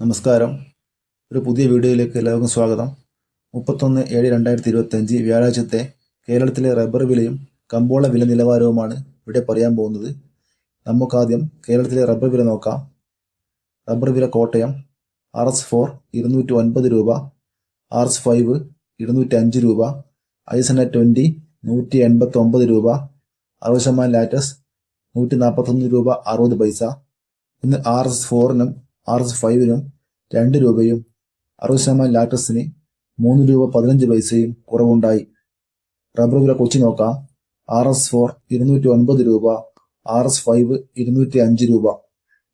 നമസ്കാരം. ഒരു പുതിയ വീഡിയോയിലേക്ക് എല്ലാവർക്കും സ്വാഗതം. മുപ്പത്തൊന്ന് ഏഴ് രണ്ടായിരത്തി ഇരുപത്തഞ്ച് വ്യാഴാഴ്ചത്തെ കേരളത്തിലെ റബ്ബർ വിലയും കമ്പോള വില നിലവാരവുമാണ് ഇവിടെ പറയാൻ പോകുന്നത്. നമുക്കാദ്യം കേരളത്തിലെ റബ്ബർ വില നോക്കാം. റബ്ബർ വില കോട്ടയം ആർ എസ് ഫോർ ഇരുന്നൂറ്റി ഒൻപത് രൂപ ആർ എസ് ഫൈവ് ഇരുന്നൂറ്റി അഞ്ച് രൂപ ഐസന ട്വന്റി നൂറ്റി എൺപത്തി ഒമ്പത് രൂപ അറുപത് ശതമാനം ലാറ്റസ് നൂറ്റി നാൽപ്പത്തൊന്ന് രൂപ അറുപത് പൈസ. ഇന്ന് ആർ എസ് ഫോറിനും ആർ എസ് ഫൈവിനും രണ്ട് രൂപയും അറുപത് ശതമാനം ലാറ്റസിന് മൂന്ന് രൂപ പതിനഞ്ച് പൈസയും കുറവുണ്ടായി. റബ്ബർ വില കൊച്ചി നോക്കാം. ആർ എസ് ഫോർ ഇരുന്നൂറ്റി ഒൻപത് രൂപ ആർ എസ് ഫൈവ് ഇരുന്നൂറ്റി അഞ്ച് രൂപ.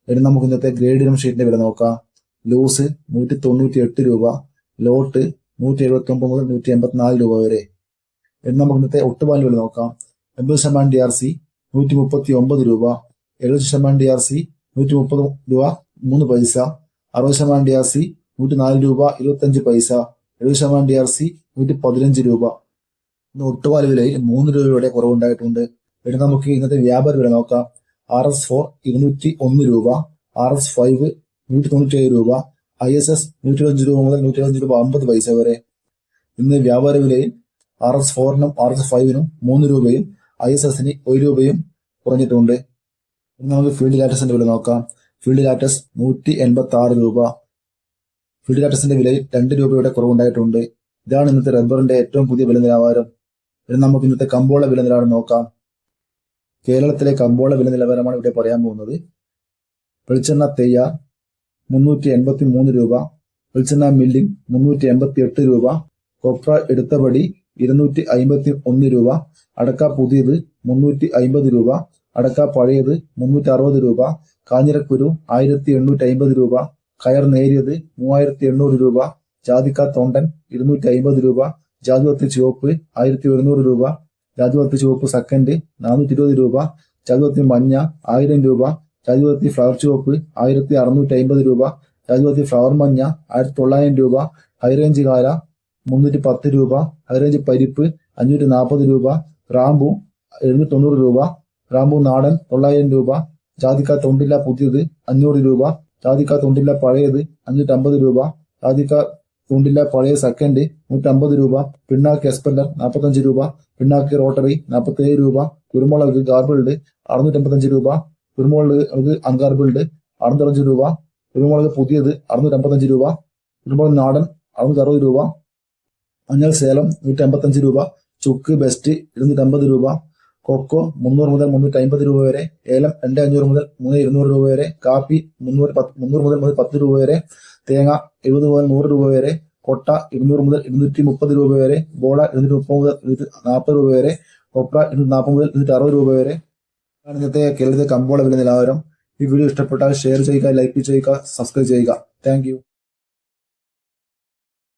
ഇനി നമുക്ക് ഇന്നത്തെ ഗ്രേഡ് ഇനം ഷീറ്റിന്റെ വില നോക്കാം. ലൂസ് നൂറ്റി തൊണ്ണൂറ്റി എട്ട് രൂപ ലോട്ട് നൂറ്റി എഴുപത്തി ഒമ്പത് മുതൽ നൂറ്റി എൺപത്തിനാല് രൂപ വരെ. ഇനി നമുക്ക് ഇന്നത്തെ ഒട്ടുപാലിന് വില നോക്കാം. എൺപത് ശതമാനം ഡി ആർ സി നൂറ്റി മുപ്പത്തി ഒമ്പത് രൂപ എഴുപത് ശതമാനം ഡി ആർ സി നൂറ്റി മുപ്പത് രൂപ മൂന്ന് പൈസ. അറുപത് ശതമാനം ഡി ആർ സി നൂറ്റി നാല് രൂപ ഇരുപത്തഞ്ച് പൈസ. എഴുപത് ശതമാനം ഡി ആർ സി നൂറ്റി പതിനഞ്ച് രൂപ. ഇന്ന് ഒട്ടുപാൽ വിലയിൽ മൂന്ന് രൂപയുടെ കുറവുണ്ടായിട്ടുണ്ട്. പിന്നെ നമുക്ക് ഇന്നത്തെ വ്യാപാര വില നോക്കാം. ആർ എസ് ഫോർ ഇരുന്നൂറ്റി ഒന്ന് രൂപ. ആർ എസ് ഫൈവ് നൂറ്റി തൊണ്ണൂറ്റി ഏഴ് രൂപ. ഐ എസ് എസ് നൂറ്റി അഞ്ച് രൂപ മുതൽ നൂറ്റി അഞ്ച് രൂപ അമ്പത് പൈസ വരെ. ഇന്ന് വ്യാപാര വിലയിൽ ആർ എസ് ഫോറിനും ആർ എസ് ഫൈവിനും മൂന്ന് രൂപയും ഐ എസ് എസിന് ഒരു രൂപയും കുറഞ്ഞിട്ടുണ്ട്. നമുക്ക് ഫീൽഡ് ലാറ്റസിന്റെ വില നോക്കാം. ഫീൽഡ് ലാറ്റസ് നൂറ്റി എൺപത്തി ആറ് രൂപ. ഫീൽഡ് ലാറ്റസിന്റെ വിലയിൽ രണ്ട് രൂപയുടെ കുറവുണ്ടായിട്ടുണ്ട്. ഇതാണ് ഇന്നത്തെ റബ്ബറിന്റെ ഏറ്റവും പുതിയ വില നിലവാരം. ഇനി നമുക്ക് ഇന്നത്തെ കമ്പോള വില നിലവാരം നോക്കാം. കേരളത്തിലെ കമ്പോള വില നിലവാരമാണ് ഇവിടെ പറയാൻ പോകുന്നത്. വെളിച്ചെണ്ണ തെയ്യാർ മുന്നൂറ്റി എൺപത്തി മൂന്ന് രൂപ. വെളിച്ചെണ്ണ മില്ലിംഗ് മുന്നൂറ്റി എൺപത്തി എട്ട് രൂപ. കൊപ്ര എടുത്തപടി ഇരുന്നൂറ്റി അമ്പത്തി ഒന്ന് രൂപ. അടക്ക പുതിയത് മുന്നൂറ്റി അമ്പത് രൂപ. അടക്ക പഴയത് മുന്നൂറ്റി അറുപത് രൂപ കാഞ്ഞിരക്കുരു ആയിരത്തി എണ്ണൂറ്റി അമ്പത് രൂപ കയർ നേരിയത് മൂവായിരത്തി എണ്ണൂറ് രൂപ ജാതിക്ക തൊണ്ടൻ ഇരുന്നൂറ്റി അമ്പത് രൂപ ജാതിവത്ത് ചുവപ്പ് ആയിരത്തി ഒരുന്നൂറ് രൂപ ജാതിവത്ത് ചുവപ്പ് സെക്കൻഡ് നാനൂറ്റി ഇരുപത് രൂപ ജാതിപത്തി മഞ്ഞ ആയിരം രൂപ ജാതിപത്തി ഫ്ലവർ ചുവപ്പ് ആയിരത്തി അറുന്നൂറ്റി അമ്പത് രൂപ ജാതിപത്തി ഫ്ലവർ മഞ്ഞ ആയിരത്തി തൊള്ളായിരം രൂപ ഹൈറേഞ്ച് കാല മുന്നൂറ്റി പത്ത് രൂപ ഹൈറേഞ്ച് പരിപ്പ് അഞ്ഞൂറ്റി നാൽപ്പത് രൂപ റാമ്പു എഴുന്നൂറ്റി തൊണ്ണൂറ് രൂപ റാമ്പു നാടൻ തൊള്ളായിരം രൂപ ജാതിക്ക തൊണ്ടില്ല പുതിയത് അഞ്ഞൂറ് രൂപ ജാതിക്ക തൊണ്ടില്ല പഴയത് അഞ്ഞൂറ്റമ്പത് രൂപ ജാതിക്ക തൊണ്ടില്ല പഴയ സെക്കൻഡ് നൂറ്റമ്പത് രൂപ പിണ്ണാക്ക് എസ്പെല്ലർ നാൽപ്പത്തഞ്ച് രൂപ പിണ്ണാക്ക് റോട്ടറി നാൽപ്പത്തേഴ് രൂപ കുരുമുളക് ഗാർബിൾഡ് അറുന്നൂറ്റമ്പത്തഞ്ച് രൂപ കുരുമുളക് അൺഗാർബിൾഡ് അറുന്നൂറ്റഞ്ച് രൂപ കുരുമുളക് പുതിയത് അറുന്നൂറ്റമ്പത്തഞ്ച് രൂപ കുരുമുളക് നാടൻ അറുന്നൂറ്റി അറുപത് രൂപ മഞ്ഞൾ സേലം നൂറ്റി അമ്പത്തഞ്ച് രൂപ ചുക്ക് ബെസ്റ്റ് ഇരുന്നൂറ്റമ്പത് രൂപ കൊക്കോ മുന്നൂറ് മുതൽ മുന്നൂറ്റി അമ്പത് രൂപ വരെ ഏലം രണ്ട് അഞ്ഞൂറ് മുതൽ മൂന്ന് ഇരുന്നൂറ് രൂപ വരെ കാപ്പി മുന്നൂറ് മുന്നൂറ് മുതൽ മുതൽ പത്ത് രൂപ വരെ തേങ്ങ എഴുപത് മുതൽ നൂറ് രൂപ വരെ കൊട്ട ഇരുന്നൂറ് മുതൽ ഇരുന്നൂറ്റി മുപ്പത് രൂപ വരെ ബോള ഇരുന്നൂറ്റി മുപ്പത് മുതൽ ഇരുന്നൂറ്റി നാൽപ്പത് രൂപ വരെ കൊപ്ര ഇരുന്നൂറ്റി നാൽപ്പത് മുതൽ ഇരുന്നൂറ്റി അറുപത് രൂപ വരെ. ഇന്നത്തെ കേരളത്തിലെ കമ്പോള വില നിലവാരം ഈ വീഡിയോ ഇഷ്ടപ്പെട്ടാൽ ഷെയർ ചെയ്യുക ലൈക്ക് ചെയ്യുക സബ്സ്ക്രൈബ് ചെയ്യുക. താങ്ക്